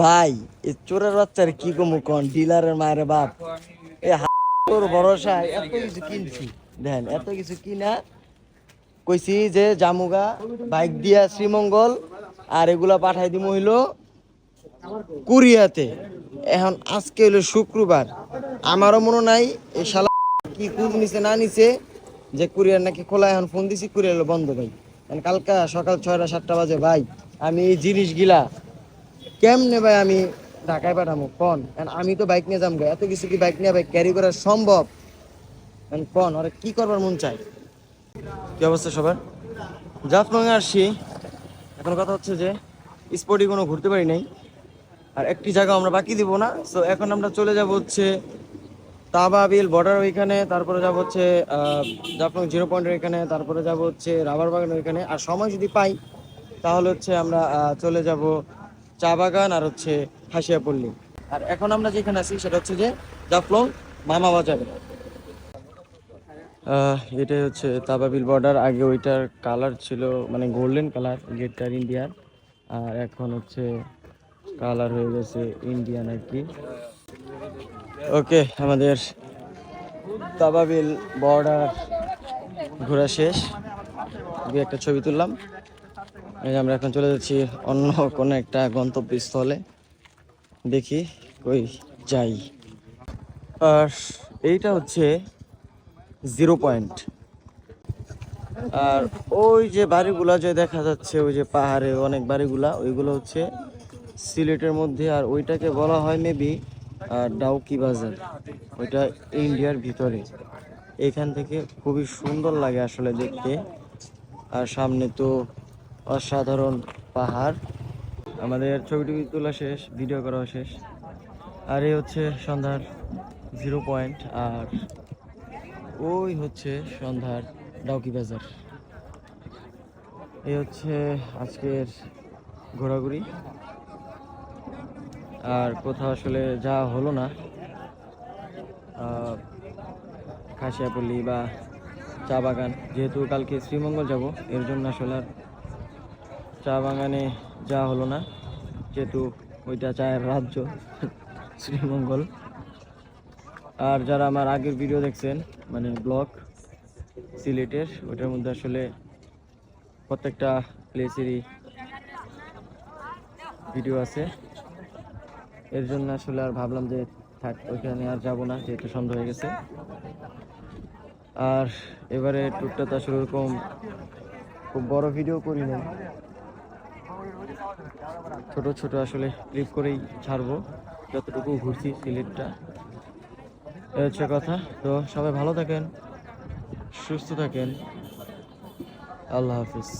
ভাই এই চোরের বাচ্চার কি কমু কন? ডিলারের মায়ের বাপ। এ তোর ভরসা, এত কিছু কিনছি। দেন এত কিছু কিনা, কইছি যে জামুগা, বাইক দিয়া শ্রীমঙ্গল, আর এগুলা পাঠাই দিম হইল কুরিয়াতে। এখন আজকে হইল শুক্রবার। আমারও মনে নাই এই শালা কি খোঁজ নিছে না নিছে, যে কুরিয়ার নাকি খোলা। এখন ফোন দিছি, কুরিয়ার বন্ধ ভাই। কালকা সকাল ছয়টা, সাতটা বাজে, ভাই, আমি এই জিনিসগুলা কেমনে ভাই আমি ঢাকায় পাঠাবো কন। আমি তো বাইক নিয়ে যাব এত কিছু কি বাইক নিয়ে ভাই ক্যারি করা সম্ভব? কন ওরা কি করবার মন চায়? কি অবস্থা সবার? জাফলংয়ে আসছি। এখন কথা হচ্ছে যে স্পোর্টে কোনো ঘুরতে পারি নাই। আর একটি জায়গা আমরা বাকি দিব না। সো এখন আমরা চলে যাব হচ্ছে তাবাবিল বর্ডার ওইখানে, তারপরে যাব হচ্ছে জাফলং জিরো পয়েন্টের এখানে, তারপরে যাব হচ্ছে রাবার বাগানের ওইখানে। আর সময় যদি পাই, তাহলে হচ্ছে আমরা চলে যাব চা বাগান আর হচ্ছে হাসিয়াপল্লী আর এখন আমরা যেখানে আছি সেটা হচ্ছে যে জাফলং মামা বাজারে। এটাই হচ্ছে তাবাবিল বর্ডার আগে ওইটার কালার ছিল মানে গোল্ডেন কালার গেটটার ইন্ডিয়ার আর এখন হচ্ছে কালার হয়ে গেছে ইন্ডিয়ান আর কি। ওকে আমাদের তাবাবিল বর্ডার ঘোরা শেষ। দু একটা ছবি তুললাম। আমরা এখন চলে যাচ্ছি অন্য কোনো একটা গন্তব্যস্থলে। দেখি কই যাই। আর এইটা হচ্ছে জিরো পয়েন্ট। আর ওই যে বাড়িগুলা যে দেখা যাচ্ছে, ওই যে পাহাড়ে অনেক বাড়িগুলা, ওইগুলো হচ্ছে সিলেটের মধ্যে। আর ওইটাকে বলা হয় মেবি ডাউকি বাজার। ওইটা ইন্ডিয়ার ভিতরে। এখান থেকে খুবই সুন্দর লাগে আসলে দেখতে। আর সামনে তো অসাধারণ পাহাড়। আমাদের ছবি টবি তোলা শেষ, ভিডিও করা শেষ। আর এই হচ্ছে সন্ধ্যার জিরো পয়েন্ট, আর ওই হচ্ছে সন্ধ্যার ডাউকি বাজার। এই হচ্ছে আজকের ঘোরাঘুরি। আর কোথাও আসলে যা হলো না। খাসিয়াপল্লি বা চা বাগান, যেহেতু কালকে শ্রীমঙ্গল যাব, এর জন্য আসলে আর চা বাগানে যাওয়া হলো না, যেহেতু ওইটা চায়ের রাজ্য, শ্রীমঙ্গল। আর যারা আমার আগের ভিডিও দেখছেন মানে ব্লগ সিলেটের ওটার মধ্যে আসলে প্রত্যেকটা প্লেসেরই ভিডিও আছে। এর জন্য আসলে আর ভাবলাম যে থাক, ওইখানে আর যাব না, যেহেতু সন্ধ্যা হয়ে গেছে। আর এবারে ট্যুরটা তো আসলে ওরকম খুব বড় ভিডিও করি নাই। ছোট ছোট আসলে ক্লিপ করেই ছাড়বো। যতটুকু ঘুরছি সিলেটটা। হচ্ছে কথা। তো সবাই ভালো থাকেন, সুস্থ থাকেন। আল্লাহ হাফিজ।